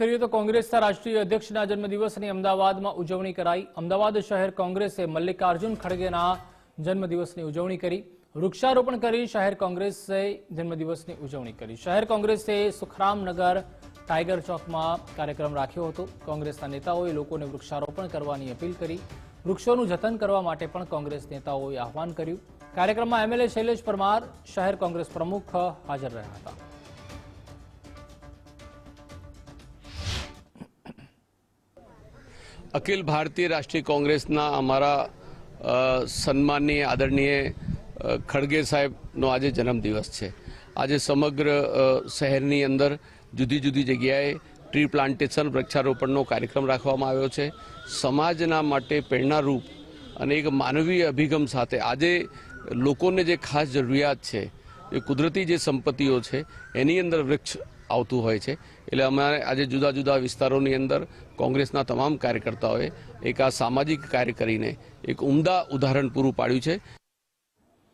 કરીએ તો કોંગ્રેસના રાષ્ટ્રીય અધ્યક્ષના જન્મદિવસની અમદાવાદમાં ઉજવણી કરાઈ. અમદાવાદ શહેર કોંગ્રેસે મલ્લિકાર્જુન ખડગેના જન્મદિવસની ઉજવણી કરી. વૃક્ષારોપણ કરી શહેર કોંગ્રેસે જન્મદિવસની ઉજવણી કરી. શહેર કોંગ્રેસે સુખરામનગર ટાઈગર ચોકમાં કાર્યક્રમ રાખ્યો હતો. કોંગ્રેસના નેતાઓએ લોકોને વૃક્ષારોપણ કરવાની અપીલ કરી. વૃક્ષોનું જતન કરવા માટે પણ કોંગ્રેસ નેતાઓએ આહવાન કર્યું. કાર્યક્રમમાં એમએલએ શૈલેષ પરમાર, શહેર કોંગ્રેસ પ્રમુખ હાજર રહ્યા હતા. અખિલ ભારતીય રાષ્ટ્રીય કોંગ્રેસના અમારા સન્માનની આદરણીય ખડગે સાહેબનો આજે જન્મદિવસ છે. આજે સમગ્ર શહેરની અંદર જુદી જુદી જગ્યાએ ટ્રી પ્લાન્ટેશન વૃક્ષારોપણનો કાર્યક્રમ રાખવામાં આવ્યો છે. સમાજના માટે પ્રેરણારૂપ અને એક માનવીય અભિગમ સાથે આજે લોકોને જે ખાસ જરૂરિયાત છે, એ કુદરતી જે સંપત્તિઓ છે, એની અંદર વૃક્ષ આવતું હોય છે. એટલે અમારે આજે જુદા જુદા વિસ્તારોની અંદર કોંગ્રેસના તમામ કાર્યકર્તાઓએ એક આ સામાજિક કાર્ય કરીને એક ઉમદા ઉદાહરણ પૂરું પાડ્યું છે.